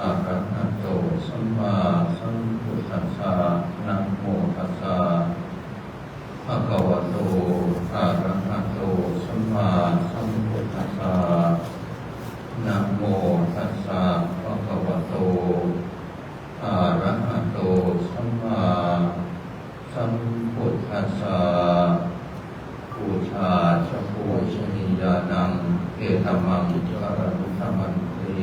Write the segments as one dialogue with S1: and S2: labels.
S1: อะระหะโตสัมมาสัมพุทธัสสะนะโมตัสสะภะคะวะโตอะระหะโตสัมมาสัมพุทธัสสะนะโมตัสสะภะคะวะโตอะระหะโตสัมมาสัมพุทธัสสะบูชาชะโพชนิยานังเอตัมมังคารมุตตมันตี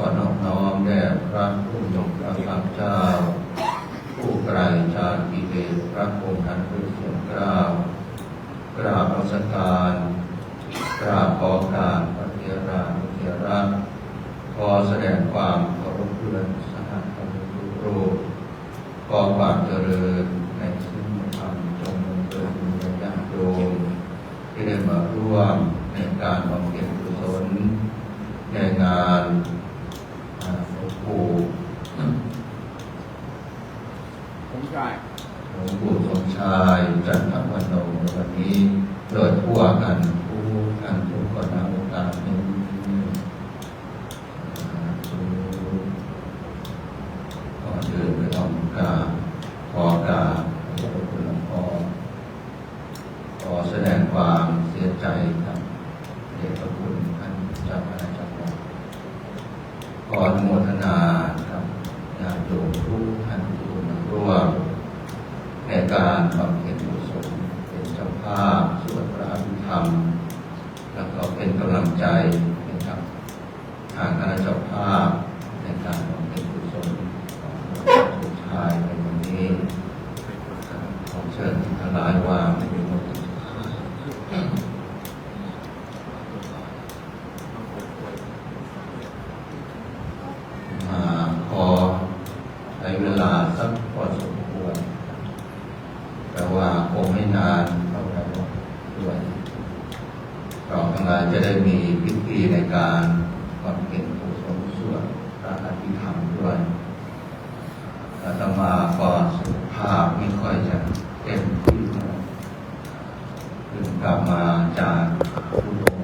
S1: ขอนอบน้อมแด่พระผู้ทรงพระภาคเจ้า ผู้ไกลจากกิเลสพระองค์อันเป็นส่วนเกล้าวกราบนมัสการกราบขอการพระเทรานุเทระขอแสดงความเคารพเพื่อนสหธรรมทุกรูปขอความเจริญในสิ่งธรรมจงบังเกิดในญาติโยมที่ได้มาร่วมในการบำเพ็ญกุศลในงาน ปู่
S2: ผมชาย
S1: หลวงปู่สมชายจันทวันโนในวันนี้โดยทั่วกันผู้กันทุกคนนะโอกาสนี้ก่อนอื่นไปต้องกราบขอกราบขอบคุณหลวงพ่อขอแสดงความเสียใจกับเดชพระคุณท่านเจ้าคณะจังหวัด ขออนุโมทนาครับญาติโยมทุกท่านที่มาร่วมในการบำเพ็ญกุศลเป็นเจ้าภาพสวดพระอภิธรรม แล้วก็เป็นกำลังใจนะครับทางคณะเจ้าภาพในการบำเพ็ญกุศลของหลวงพ่อสุชายในวันนี้ครับขอ เชิญท่านทั้งหลายวางในมือ มาขอใช้เวลาสักพอสมควร แต่ว่าคงไม่นานเท่าไหร่ด้วยเราทั้งหลายจะได้มีพิธีในการบำเพ็ญกุศลสวดพระอภิธรรมด้วยอาตมาก็สุขภาพไม่ค่อยจะเต็มที่เท่าไหร่เพิ่งกลับมาจากอุดม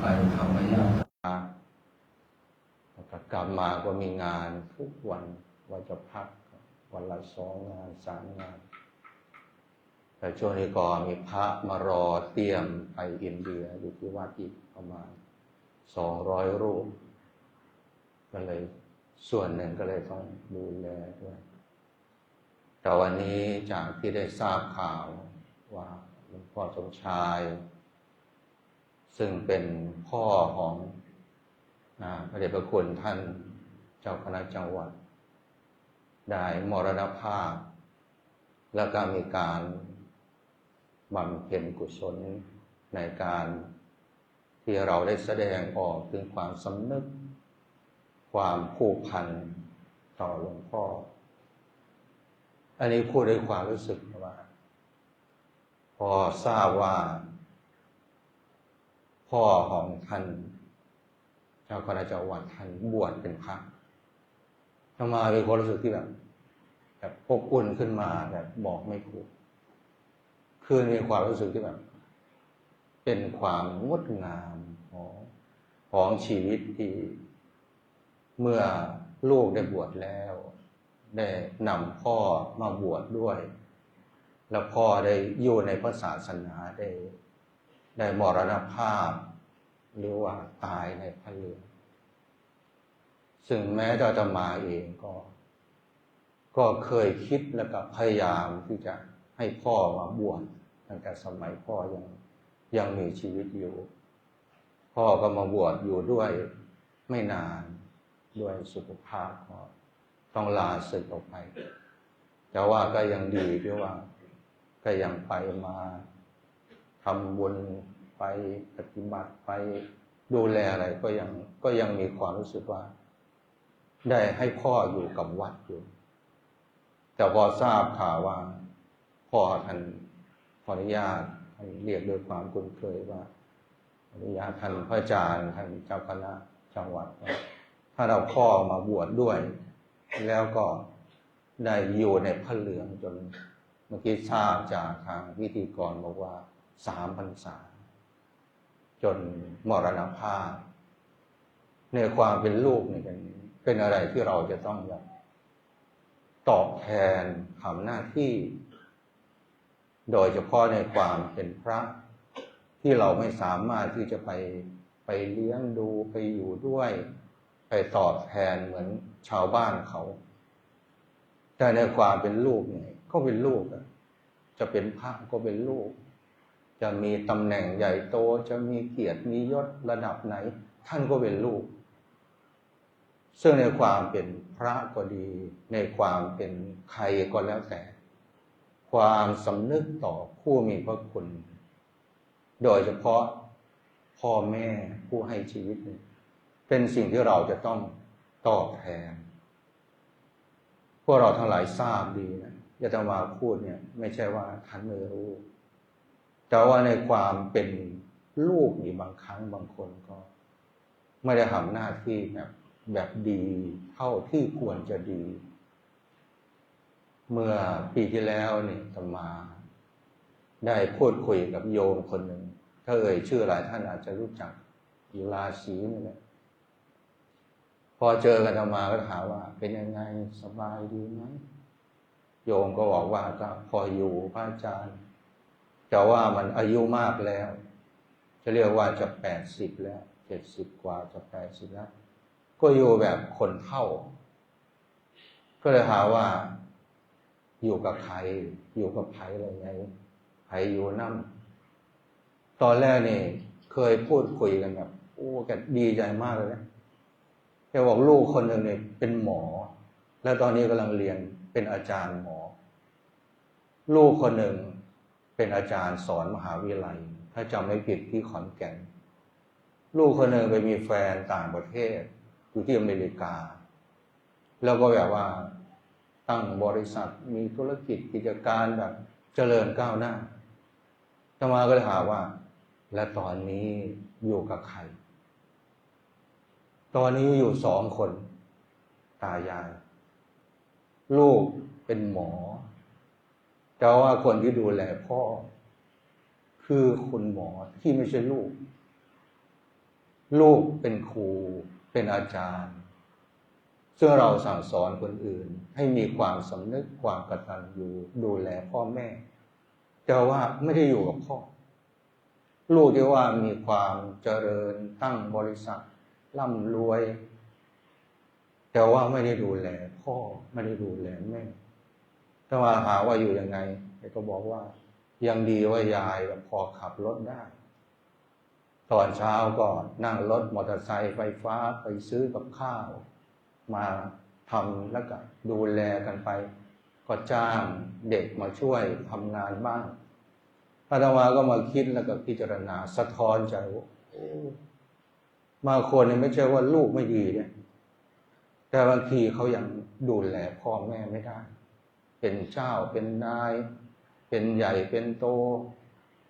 S1: ไปธรรมยาตรา กลับมาก็มีงานทุกวันว่าจะพักวันละสองงานสามงาน แต่ช่วงนี้ก็มีพระมารอเตรียมไปอินเดียอยู่ที่วัดอีกประมาณสองร้อยรูป ก็เลยส่วนหนึ่งก็เลยต้องดูแลด้วย แต่วันนี้จากที่ได้ทราบข่าวว่าหลวงพ่อสมชาย ซึ่งเป็นพ่อของ นะพระเดชพระคุณท่านเจ้าคณะจังหวัด ได้มรณภาพ แล้วก็มีการบำเพ็ญกุศลในการที่เราได้แสดงออกถึงความสำนึก ความผูกพันต่อหลวงพ่อ อันนี้พูดด้วยความรู้สึกว่า พอทราบว่า พ่อของท่าน เจ้าคณะจังหวัดท่านบวชเป็นพระทำมามีความรู้สึกที่แบบแบบอบอุ่นขึ้นมาแบบบอกไม่ถูกคือมีความรู้สึกที่แบบ เป็นความงดงามของของชีวิตที่เมื่อลูกได้บวชแล้ว ได้นำพ่อมาบวชดด้วย แล้วพ่อได้อยู่ในพระศาสนาได้ ได้มรณภาพ หรือว่าตายในพระเรือซึ่งแม้เราจะมาเองก็ ก็เคยคิดแล้วก็พยายามที่จะให้พ่อมาบวชตั้งแต่สมัยพ่อยังยังมีชีวิตอยู่ พ่อก็มาบวชอยู่ด้วยไม่นานด้วยสุขภาพก็ต้องลาศึกออกไป แต่ว่าก็ยังดีที่ว่า ก็ยังไปมาทำบุญ ไปปฏิบัติไปดูแลอะไรก็ยังก็ยังมีความรู้สึกว่า ได้ให้พ่ออยู่กับวัดอยู่ แต่พอทราบข่าวว่า พ่อท่านขออนุญาตท่านเรียกด้วยความคุ้นเคยว่าอนุญาตท่านพระอาจารย์ท่านเจ้าคณะจังหวัดถ้าเราพ่อมาบวชดด้วย แล้วก็ได้อยู่ในพระเหลืองจนเมื่อกี้ทราบจากทางพิธีกรบอกว่าสามพรรษา จนมรณภาพ ในความเป็นลูกเนี่ยเป็นเป็นอะไรที่เราจะต้องแบบตอบแทนทำหน้าที่ โดยเฉพาะในความเป็นพระ ที่เราไม่สามารถที่จะไปไปเลี้ยงดูไปอยู่ด้วย ไปตอบแทนเหมือนชาวบ้านเขา แต่ในความเป็นลูกเนี่ยก็เป็นลูกอะจะเป็นพระก็เป็นลูก จะมีตำแหน่งใหญ่โตจะมีเกียรติมียศระดับไหน ท่านก็เป็นลูก ซึ่งในความเป็นพระก็ดี ในความเป็นใครก็แล้วแต่ ความสำนึกต่อผู้มีพระคุณ โดยเฉพาะพ่อแม่ผู้ให้ชีวิต เป็นสิ่งที่เราจะต้องตอบแทน พวกเราทั้งหลายทราบดีนะยาตมาพูดเนี่ย ไม่ใช่ว่าท่านไม่รู้ แต่ว่าในความเป็นลูกนี่บางครั้งบางคนก็ ไม่ได้ทำหน้าที่แบบแบบดีเท่าที่ควรจะดี เมื่อปีที่แล้วนี่ตมา ได้พูดคุยกับโยมคนหนึ่งถ้าเอ่ยชื่อหลายท่านอาจจะรู้จักอยู่ราศีนี่แหละพอเจอกันตมาก็ถามว่า เป็นยังไงสบายดีไหมโยมก็บอกว่าก็พออยู่พระอาจารย์ แต่ว่ามันอายุมากแล้ว จะเรียกว่าจะแปดสิบแล้วเจ็ดสิบกว่าจะแปดสิบแล้ว ก็อยู่แบบคนเท่า ก็เลยถาว่า อยู่กับใคร อยู่กับไผอะไรไงไผอยู่นั่ตอนแรกนี่เคยพูดคุยกันแบบโอ้แกดีใจมากเลยนะแกบอกลูกคนหนึ่งเนี่ยเป็นหมอ แล้วตอนนี้กำลังเรียนเป็นอาจารย์หมอ ลูกคนหนึ่ง เป็นอาจารย์สอนมหาวิทยาลัย ถ้าจำไม่ผิดที่ขอนแก่น ลูกคนหนึ่งไปมีแฟนต่างประเทศ อยู่ที่อเมริกา แล้วก็แบบว่าตั้งบริษัทมีธุรกิจกิจการแบบเจริญก้าวหน้าธรรมาก็เลยถามว่า และตอนนี้อยู่กับใคร ตอนนี้อยู่สองคน ตายาย ลูกเป็นหมอ แต่ว่าคนที่ดูแลพ่อ คือคุณหมอที่ไม่ใช่ลูก ลูกเป็นครู เป็นอาจารย์ ซึ่งเราสั่งสอนคนอื่น ให้มีความสำนึกความกตัญญูดูแลพ่อแม่ แต่ว่าไม่ได้อยู่กับพ่อ ลูกที่ว่ามีความเจริญตั้งบริษัทร่ำรวย แต่ว่าไม่ได้ดูแลพ่อไม่ได้ดูแลแม่ ถ้าว่าหาว่าอยู่ยังไงก็บอกว่า ยังดีว่ายายพอขับรถได้ ตอนเช้าก็นั่งรถมอเตอร์ไซค์ไฟฟ้าไปซื้อกับข้าว มาทำแล้วก็ดูแลกันไป ก็จ้างเด็กมาช่วยทำงานบ้างพระธรรมาก็มาคิดแล้วก็พิจารณาสะท้อนใจว่ามาคนเนี่ยไม่ใช่ว่าลูกไม่ดีเนี่ย แต่บางทีเขายังดูแลพ่อแม่ไม่ได้ เป็นเจ้าเป็นนาย เป็นใหญ่เป็นโต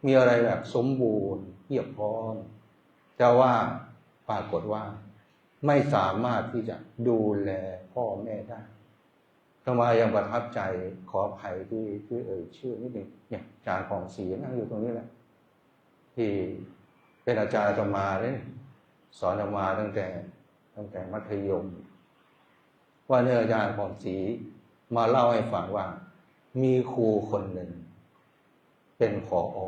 S1: มีอะไรแบบสมบูรณ์เพียบพร้อมแต่ว่าปรากฏว่า ไม่สามารถที่จะดูแลพ่อแม่ได้ทำไมยังประทับใจขออภัยที่ที่เอ่ยชื่อนิดหนึ่งเนี่ยอาจารย์ของศรีนั่งอยู่ตรงนี้แหละที่เป็นอาจารย์ธรรมาเลยสอนธรรมาตั้งแต่ตั้งแต่มัธยม ว่าเนี่ยอาจารย์ของศรี มาเล่าให้ฟังว่า มีครูคนหนึ่ง เป็นผออ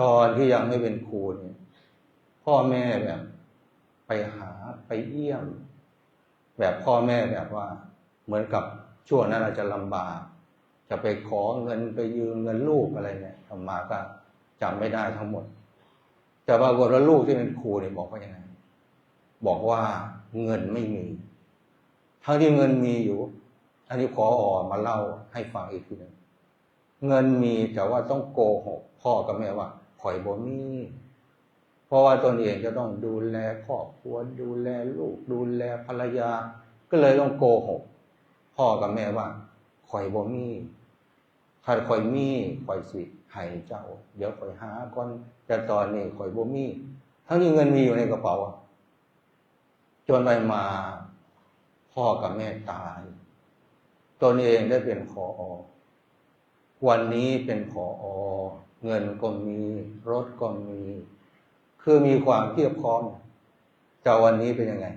S1: ตอนที่ยังไม่เป็นครูเนี่ยพ่อแม่แบบ ไปหาไปเยี่ยม แบบพ่อแม่แบบว่า เหมือนกับช่วงนั้นอาจจะลำบาก จะไปขอเงินไปยืมเงินลูกอะไรเนี่ยทำมาก็จำไม่ได้ทั้งหมด แต่ปรากฏว่าลูกที่เป็นครูเนี่ยบอกว่ายังไงบอกว่าเงินไม่มีทั้งที่เงินมีอยู่ อันนี้ขอออมาเล่าให้ฟังอีกทีหนึ่งเงินมีแต่ว่าต้องโกหกพ่อกับแม่ว่าข่อยบ่มีเพราะว่าตนเองจะต้องดูแลครอบครัวดูแลลูก ดูแลภรรยา ก็เลยต้องโกหกพ่อกับแม่ว่าข่อยบ่มีถ้าข่อยมีข่อยสิให้เจ้า เดี๋ยวข่อยหาก่อนแต่ตอนนี้ข่อยบ่มีทั้งที่เงินมีอยู่ในกระเป๋าจนไปมาพ่อกับแม่ตาย ตนเองได้เป็นขออวันนี้เป็นขออเงินก็มีรถก็มี คือมีความเพียบพร้อมแต่วันนี้เป็นยังไง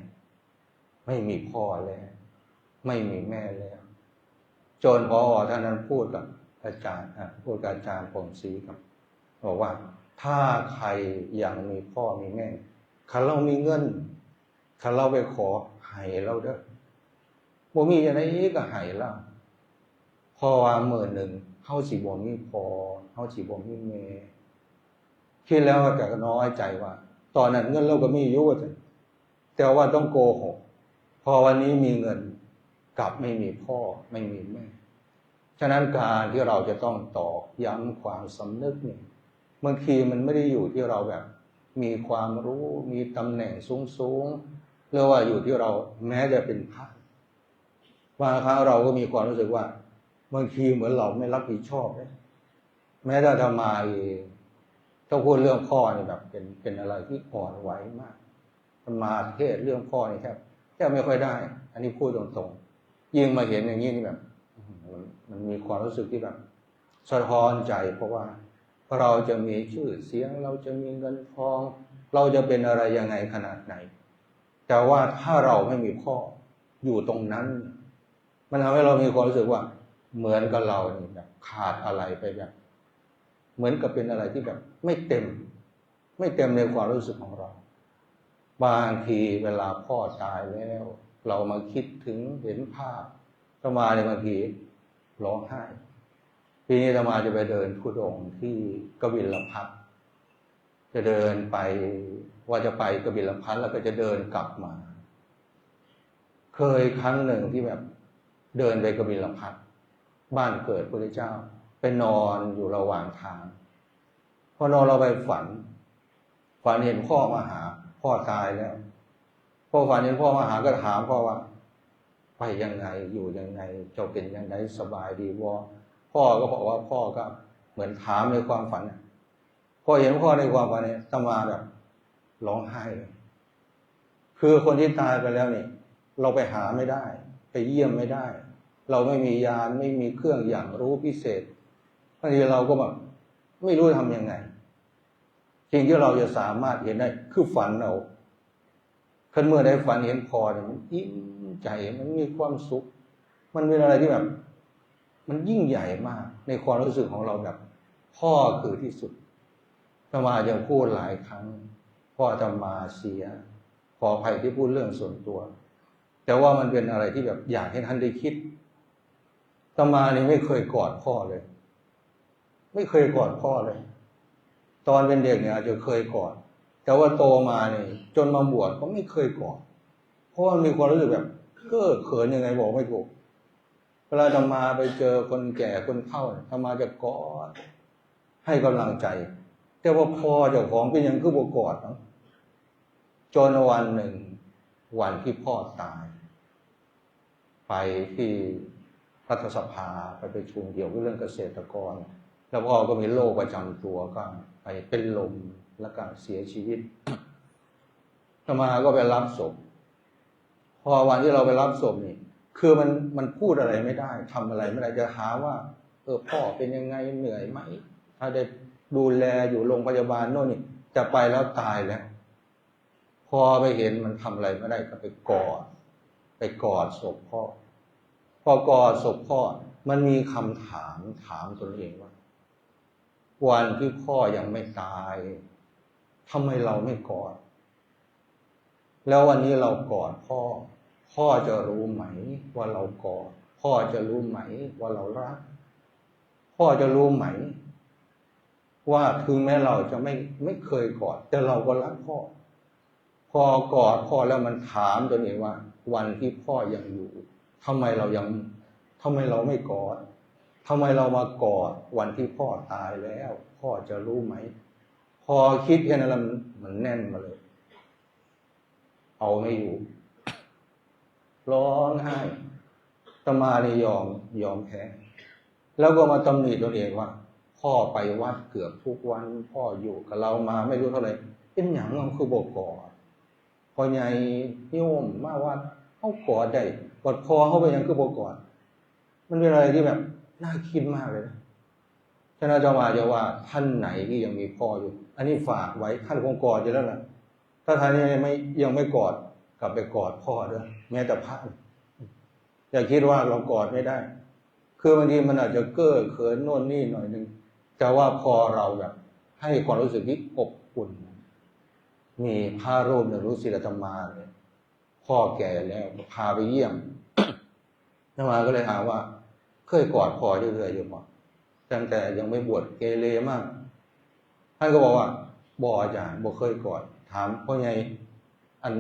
S1: ไม่มีพ่อแล้วไม่มีแม่แล้ว จนพอท่านนั้นพูดกับอาจารย์พูดกับอาจารย์ผมศรีครับบอกว่า ถ้าใครยังมีพ่อมีแม่คันเรามีเงินคันเราไปขอให้เราเด้อ บ่มีอะไรอีกก็ให้เราพอว่าหมื่นหนึ่งเฮาสิบ่มีพอเฮาสิบ่มีแม่คิดแล้วก็น้อยใจว่า ตอนนั้นเงินเราก็มีอยู่ว่าซั่นแต่ว่าต้องโกหกพอวันนี้มีเงินกลับไม่มีพ่อไม่มีแม่ ฉะนั้นการที่เราจะต้องตอกย้ำความสำนึกเนี่ยบางทีมันไม่ได้อยู่ที่เราแบบ มีความรู้มีตำแหน่งสูงๆหรือว่าอยู่ที่เราแม้จะเป็นพระ บางครั้งเราก็มีความรู้สึกว่าบางทีเหมือนเราไม่รับผิดชอบเลยแม้แต่ธรรมาเองถ้าพูดเรื่องพ่อเนี่ยแบบ เป็นเป็นอะไรที่อ่อนไหวมากธรรมาเทศเรื่องพ่อนี่แทบแทบไม่ค่อยได้ อันนี้พูดตรงๆยิ่งมาเห็นอย่างนี้นี่แบบมันมีความรู้สึกที่แบบสะท้อนใจ เพราะว่าเราจะมีชื่อเสียง เราจะมีเงินทอง เราจะเป็นอะไรยังไงขนาดไหน แต่ว่าถ้าเราไม่มีพ่ออยู่ตรงนั้น มันทำให้เรามีความรู้สึกว่า เหมือนกับเราเนี่ยแบบขาดอะไรไปแบบ เหมือนกับเป็นอะไรที่แบบ ไม่เต็ม ไม่เต็มในความรู้สึกของเรา บางทีเวลาพ่อตายแล้ว เรามาคิดถึงเห็นภาพธรรมาในบางทีร้องไห้ปีนี้ธรรมาจะไปเดินทุดงที่กบิลพัทจะเดินไปว่าจะไปกบิลพัทแล้วก็จะเดินกลับมา เคยครั้งหนึ่งที่แบบ เดินไปกบิลพัทบ้านเกิดพระเจ้า ไปนอนอยู่ระหว่างทาง พอนอนเราไปฝัน ฝันเห็นพ่อมาหา พ่อตายแล้วพ่อฝันเห็นพ่อมาหาก็ถามพ่อว่า ไปยังไงอยู่ยังไงเจ้าเป็นยังไงสบายดีวะพ่อก็บอกว่าพ่อก็เหมือนถามในความฝันน่ะพอเห็นพ่อในความฝันเนี่ยตมาแบบร้องไห้เลยคือคนที่ตายไปแล้วนี่เราไปหาไม่ได้ ไปเยี่ยมไม่ได้ เราไม่มียานไม่มีเครื่องอย่างรู้พิเศษบางทีเราก็แบบไม่รู้ทำยังไงสิ่งที่เราจะสามารถเห็นได้คือฝันเอาคันเมื่อได้ฝันเห็นพอเนี่ยมันอิ่มใจมันมีความสุข มันเป็นอะไรที่แบบ มันยิ่งใหญ่มาก ในความรู้สึกของเราแบบ พ่อคือที่สุดธรรมายังพูดหลายครั้ง พ่อธรรมาเสีย ขออภัยที่พูดเรื่องส่วนตัว แต่ว่ามันเป็นอะไรที่แบบอยากให้ท่านได้คิดธรรมานี่ไม่เคยกอดพ่อเลย ไม่เคยกอดพ่อเลย ตอนเป็นเด็กเนี่ยอาจจะเคยกอด แต่ว่าโตมาเนี่ยจนมาบวชก็ไม่เคยกอด เพราะว่ามีความรู้สึกแบบเก้อเขินยังไงบอกไม่ถูก เวลาธรรมาไปเจอคนแก่คนเฒ่าเนี่ยธรรมาจะกอด ให้กำลังใจ แต่ว่าพอเจ้าของเป็นอย่างคือบกอดเนาะจนวันหนึ่งวันที่พ่อตาย ไปที่รัฐสภาไปไปชุมเกี่ยวกับเรื่องเกษตรกร แล้วพ่อก็มีโรคประจำตัวก็ไปเป็นลมแล้วก็เสียชีวิตธรรมาก็ไปรับศพ พอวันที่เราไปรับศพนี่ คือมันมันพูดอะไรไม่ได้ทำอะไรไม่ได้จะหาว่า เออพ่อเป็นยังไงเหนื่อยไหม ถ้าได้ดูแลอยู่โรงพยาบาลโน่นนี่จะไปแล้วตายแล้ว พอไปเห็นมันทำอะไรไม่ได้ก็ไปกอด ไปกอดศพพ่อ พอกอดศพพ่อ มันมีคำถามถามตนเองว่า วันที่พ่อยังไม่ตายทำไมเราไม่กอด แล้ววันนี้เรากอดพ่อ พ่อจะรู้ไหมว่าเรากอด พ่อจะรู้ไหมว่าเรารัก พ่อจะรู้ไหม ว่าถึงแม้เราจะไม่ไม่เคยกอด แต่เราก็รักพ่อ พอกอดพ่อแล้วมันถามตัวเองว่า วันที่พ่อยังอยู่ทำไมเรายังทำไมเราไม่กอดทำไมเรามากอดวันที่พ่อตายแล้ว พ่อจะรู้ไหม พอคิดแค่นั้นมันมันแน่นมาเลย เอาไม่อยู่ ร้องไห้ตมาเนี่ยอมยอมแพ้แล้วก็มาตำหนิตัวเองว่า พ่อไปวัดเกือบทุกวัน พ่ออยู่กับเรามาไม่รู้เท่าไหร่เป็นอย่างมันคือบอกกอดพอใหญ่โยมมาวัด เขากอดได้กอดคอเขาไปยังคือบอกอด มันเป็นอะไรที่แบบน่าคิดมากเลยนะท่านอาจารย์มาจะว่าท่านไหนที่ยังมีพ่ออยู่ อันนี้ฝากไว้ท่านคงกอดอยู่แล้วล่ะถ้าท่านยังไม่ยังไม่กอดกลับไปกอดพ่อด้วยแม้แต่พระอย่าคิดว่าเรากอดไม่ได้ คือบางทีมันอาจจะเก้อเขินโน่นนี่หน่อยหนึ่งแต่ว่าพอเราแบบ ให้ความรู้สึกที่อบอุ่น มีพระรูปหนึ่งรู้ศิลธรรมาเนี่ย พ่อแก่แล้วพาไปเยี่ยมอามาก็เลยถามว่า เคยกอดพ่อเรื่อยๆอยู่มั้ตั้งแต่ยังไม่บวชเกเรมากท่านก็บอกว่าบ่อาจารย์บ่เคยกอด ถามพ่อใหญ่อัน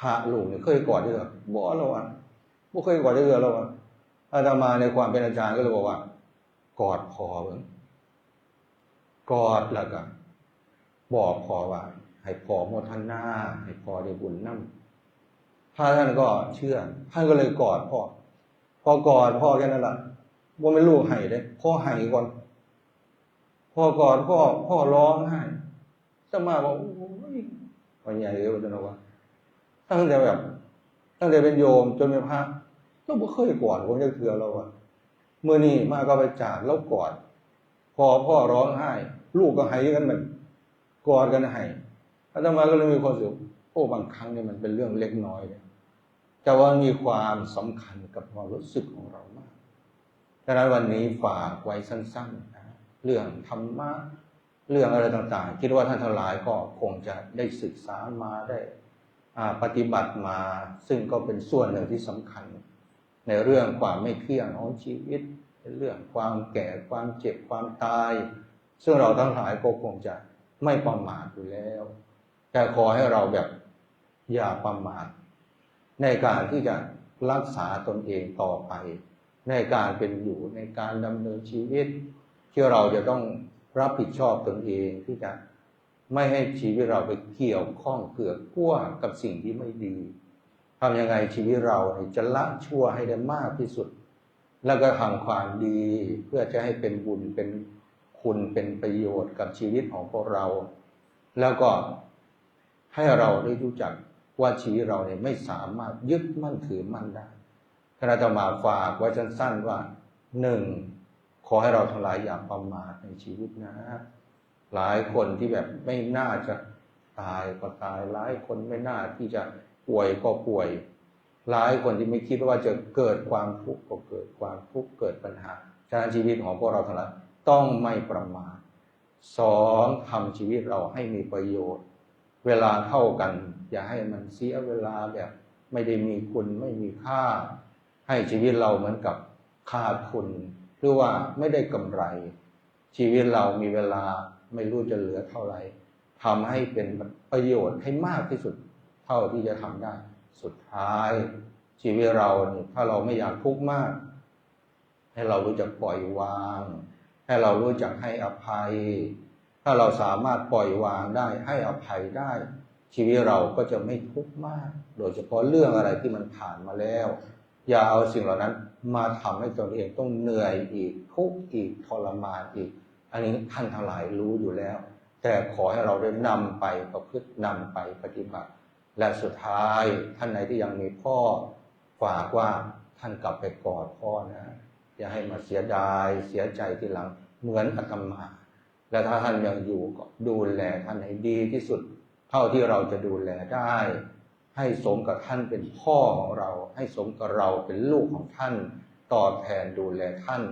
S1: พระหลูกเนี่ยเคยกอดด้วยเหรอบ่เราอะบ่เคยกอดด้วยเหรอเราอะอาตมาในความเป็นอาจารย์ก็เลยบอกว่า กอดพอเบิ่งกอดแล้วก็บอกพอว่า ให้พอโมทนาให้พอได้บุญนำ พระท่านก็เชื่อท่านก็เลยกอดพ่อ พอกอดพ่อแค่นั้นแหละว่าไม่ลูกให้ได้พ่อให้ก่อนพ่อกอดพ่อพ่อร้องไห้สมาบอกโอ้ยวันใหญ่เลยวันนั้นว่าตั้งแต่แบบ ตั้งแต่เป็นโยมจนเป็นพระก็บ่เคยกอดผมจะเถื่อเราอะเมื่อนี่มาก็ไปจากแล้วกอด พอพ่อร้องไห้ ลูกก็ให้กันเหมือนกอดกันให้อาตมาก็เลยมีความสึกโอ้บางครั้งเนี่ยมันเป็นเรื่องเล็กน้อยเนี่ย แต่ว่ามีความสำคัญกับความรู้สึกของเรามากดังนั้นวันนี้ฝากไว้สั้นๆนะเรื่องธรรมะเรื่องอะไรต่างๆ คิดว่าท่านทั้งหลายก็คงจะได้ศึกษามาได้ปฏิบัติมา ซึ่งก็เป็นส่วนหนึ่งที่สำคัญ ในเรื่องความไม่เที่ยงของชีวิตเรื่องความแก่ความเจ็บความตาย ซึ่งเราทั้งหลายก็คงจะไม่ประมาทอยู่แล้ว แต่ขอให้เราแบบอย่าประมาท ในการที่จะรักษาตนเองต่อไป ในการเป็นอยู่ในการดำเนินชีวิต ที่เราจะต้องรับผิดชอบตนเองที่จะไม่ให้ชีวิตเราไปเกี่ยวข้องเกือกกั้วกับสิ่งที่ไม่ดีทำยังไงชีวิตเราจะละชั่วให้ได้มากที่สุด แล้วก็ทำความดีเพื่อจะให้เป็นบุญเป็นคุณเป็นประโยชน์กับชีวิตของพวกเรา แล้วก็ให้เราได้รู้จัก ว่าชีวิตเราเนี่ยไม่สามารถยึดมั่นถือมั่นได้คณะจะมาฝากไว้สั้นๆว่าหนึ่งขอให้เราทั้งหลายอย่าประมาทในชีวิตนะหลายคนที่แบบไม่น่าจะตายก็ตายหลายคนไม่น่าที่จะป่วยก็ป่วย หลายคนที่ไม่คิดว่าจะเกิดความทุกข์ก็เกิดความทุกข์เกิดปัญหาฉะนั้นชีวิตของพวกเราทั้งหลายต้องไม่ประมาทสองทำชีวิตเราให้มีประโยชน์ เวลาเท่ากัน อย่าให้มันเสียเวลาแบบไม่ได้มีคุณไม่มีค่า ให้ชีวิตเราเหมือนกับขาดทุนหรือว่าไม่ได้กำไร ชีวิตเรามีเวลาไม่รู้จะเหลือเท่าไหร่ทำให้เป็นประโยชน์ให้มากที่สุด เท่าที่จะทำได้ สุดท้าย ชีวิตเราเนี่ยถ้าเราไม่อยากทุกข์มาก ให้เรารู้จักปล่อยวาง ให้เรารู้จักให้อภัย ถ้าเราสามารถปล่อยวางได้ให้อภัยได้ ชีวิตเราก็จะไม่ทุกข์มาก โดยเฉพาะเรื่องอะไรที่มันผ่านมาแล้ว อย่าเอาสิ่งเหล่านั้นมาทำให้ตนเองต้องเหนื่อยอีกทุกข์อีกทรมานอีก อันนี้ท่านทั้งหลายรู้อยู่แล้ว แต่ขอให้เราได้นำไปประพฤตินำไปปฏิบัติ และสุดท้ายท่านไหนที่ยังมีพ่อฝากว่าท่านกลับไปกอดพ่อนะ อย่าให้มาเสียดายเสียใจทีหลังเหมือนอาตมา และถ้าท่านยังอยู่ก็ดูแลท่านให้ดีที่สุด เท่าที่เราจะดูแลได้ ให้สมกับท่านเป็นพ่อของเรา ให้สมกับเราเป็นลูกของท่านตอบแทนดูแลท่าน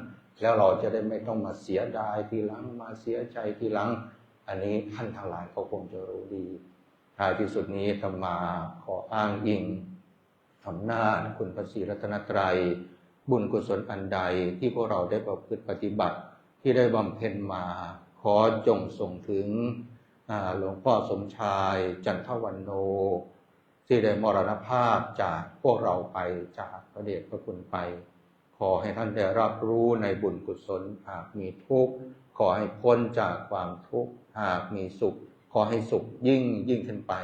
S1: แล้วเราจะได้ไม่ต้องมาเสียดายทีหลังมาเสียใจทีหลัง อันนี้ท่านทั้งหลายก็คงจะรู้ดีท้ายที่สุดนี้ธรรมาขออ้างอิงอำนาจคุณพระศรีรัตนตรัย บุญกุศลอันใดที่พวกเราได้ประพฤติปฏิบัติที่ได้บำเพ็ญมา ขอจงส่งถึงหลวงพ่อสมชายจันทวันโน ที่ได้มรณภาพจากพวกเราไปจากพระเดชพระคุณไป ขอให้ท่านได้รับรู้ในบุญกุศลหากมีทุกข์ขอให้พ้นจากความทุกข์หากมีสุข ขอให้สุขยิ่งยิ่งขึ้นไป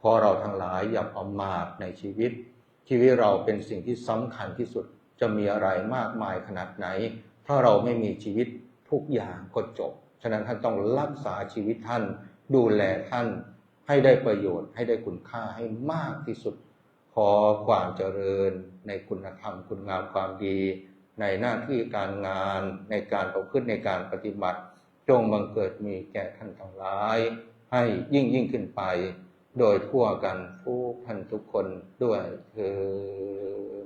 S1: ขอเราทั้งหลายอย่าประมาทในชีวิต ชีวิตเราเป็นสิ่งที่สำคัญที่สุดจะมีอะไรมากมายขนาดไหน ถ้าเราไม่มีชีวิตทุกอย่างก็จบ ฉะนั้นท่านต้องรักษาชีวิตท่าน ดูแลท่านให้ได้ประโยชน์ ให้ได้คุณค่าให้มากที่สุด ขอความเจริญในคุณธรรมคุณงามความดี ในหน้าที่การงานในการประพฤติในการปฏิบัติ จงบังเกิดมีแก่ท่านทั้งหลาย ให้ยิ่งยิ่งขึ้นไป โดยทั่วกันทุกท่านทุกคนด้วยเธอ